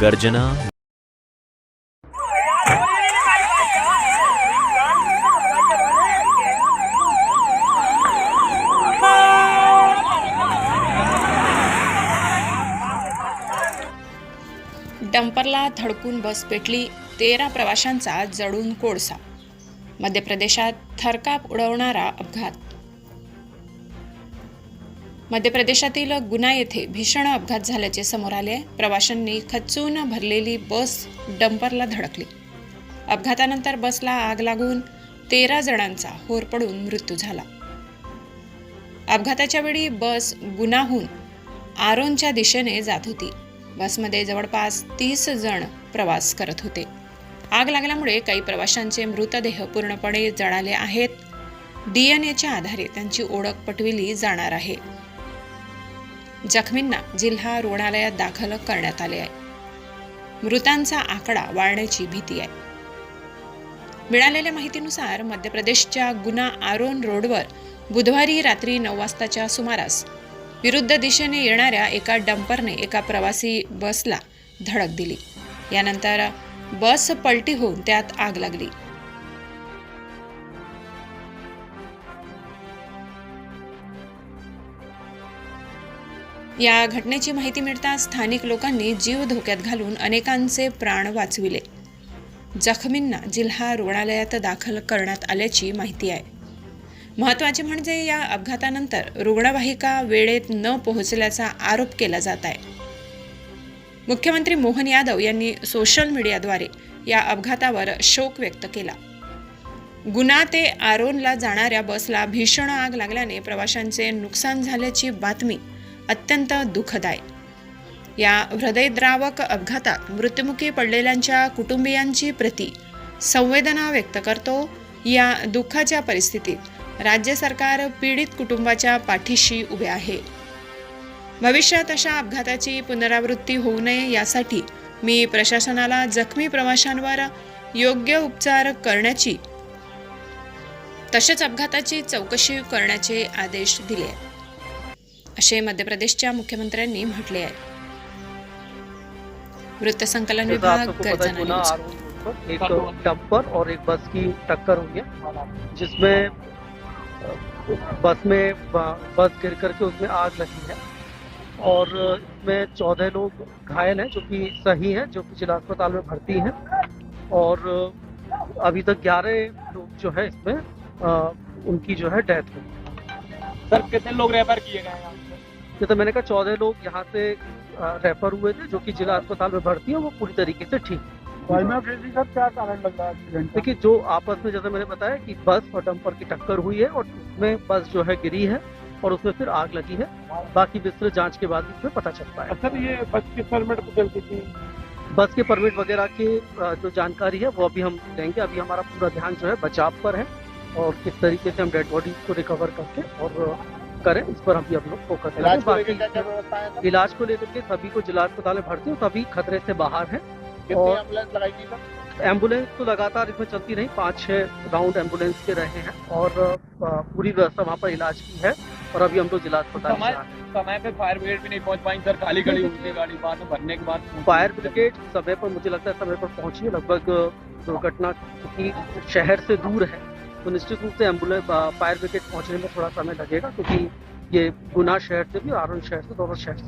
गर्जना। डंपरला धडकून बस पेटली तेरा प्रवाशांचा जडून कोळसा. मध्य प्रदेशात थरकाप उडवणारा अपघात. मध्य प्रदेशातील गुना येथे भीषण अपघात झाल्याचे समोर आले. प्रवाशांनी खचून भरलेली बस डंपरला धडकली. अपघातानंतर बसला आग लागून तेरा जणांचा होर पडून मृत्यू झाला. अपघाताच्या वेळी बस गुनाहून आरोनच्या दिशेने जात होती. बसमध्ये जवळपास तीस जण प्रवास करत होते. आग लागल्यामुळे काही प्रवाशांचे मृतदेह पूर्णपणे जळाले आहेत. डीएनएच्या आधारे त्यांची ओळख पटविली जाणार आहे. जखमींना जिल्हा रुग्णालयात दाखल करण्यात आले आहे. मृतांचा आकडा वाढण्याची भीती आहे. मिळालेल्या माहितीनुसार मध्य प्रदेशच्या गुना आरोन रोडवर बुधवारी रात्री नऊ वाजताच्या सुमारास विरुद्ध दिशेने येणाऱ्या एका डंपरने एका प्रवासी बसला धडक दिली. यानंतर बस पलटी होऊन त्यात आग लागली. या घटनेची माहिती मिळताच स्थानिक लोकांनी जीव धोक्यात घालून अनेकांचे प्राण वाचविले. जखमींना जिल्हा रुग्णालयात दाखल करण्यात आल्याची माहिती आहे. महत्त्वाचे म्हणजे या अपघातानंतर रुग्णवाहिका वेळेत न पोहोचल्याचा आरोप केला जात आहे. मुख्यमंत्री मोहन यादव यांनी सोशल मीडियाद्वारे या अपघातावर शोक व्यक्त केला. गुना ते आरोनला जाणाऱ्या बसला भीषण आग लागल्याने प्रवाशांचे नुकसान झाल्याची बातमी अत्यंत दुःखदाय. या हृदयद्रावक अपघातात मृत्युमुखी पडलेल्यांच्या कुटुंबियांची प्रती संवेदना व्यक्त करतो. या दुःखाच्या परिस्थितीत राज्य सरकार पीडित कुटुंबाच्या पाठीशी उभे आहे. भविष्यात अशा अपघाताची पुनरावृत्ती होऊ नये यासाठी मी प्रशासनाला जखमी प्रवाशांवर योग्य उपचार करण्याची तसेच अपघाताची चौकशी करण्याचे आदेश दिले. आहेत असे मध्य प्रदेशच्या मुख्यमंत्र्यांनी म्हटले आहे. वृत्तसंकलन विभाग गर्जना एक डंपर और एक बस की टक्कर हुई है जिसमें बस में बस गिर करके उसमें आग लगी है। और इसमें चौदह लोग घायल हैं जो कि सही हैं जो कि जिला अस्पताल में भर्ती हैं। और अभी तक ग्यारह लोग जो है इसमें उनकी जो है डेथ हुई। सर कितने लोग रेफर किए गए हैं? यहाँ से? ये तो मैंने कहा चौदह लोग यहाँ से रेफर हुए थे जो कि जिला अस्पताल में भर्ती है वो पूरी तरीके से ठीक। सर क्या कारण लग रहा देखिए जो आपस में जैसे मैंने बताया कि बस और डंपर की टक्कर हुई है और उसमें बस जो है गिरी है और उसमें फिर आग लगी है बाकी विस्तृत जाँच के बाद इसमें पता चल पाया सर ये बस किस परमिट चलती थी बस के परमिट वगैरह की जो जानकारी है वो अभी हम देंगे अभी हमारा पूरा ध्यान जो है बचाव पर है और किस तरीके से हम डेड बॉडी को रिकवर करके और करें इस पर अभी हम लोग फोकस को क्या बाकी है? इलाज को लेकर के सभी को जिला अस्पताल में भर्ती हो सभी खतरे से बाहर है। और- एंबुलेंस तो लगातार इसमें चलती रही पाँच छह राउंड एंबुलेंस के रहे हैं और पूरी व्यवस्था वहाँ पर इलाज की है और अभी हम लोग जिला अस्पताल में समय- समय पे फायर ब्रिगेड भी नहीं पहुँच पाई सर खाली खड़ी हुई गाड़ी बाद में भरने के बाद फायर ब्रिगेड समय पर मुझे लगता है समय पर पहुँची है लगभग दुर्घटना क्योंकि शहर से दूर है। तो निश्चित रूप से एम्बुलेंस फायर ब्रिगेड पहुंचने में थोड़ा समय लगेगा क्योंकि ये गुना शहर से भी आरण शहर से दोनों शहर से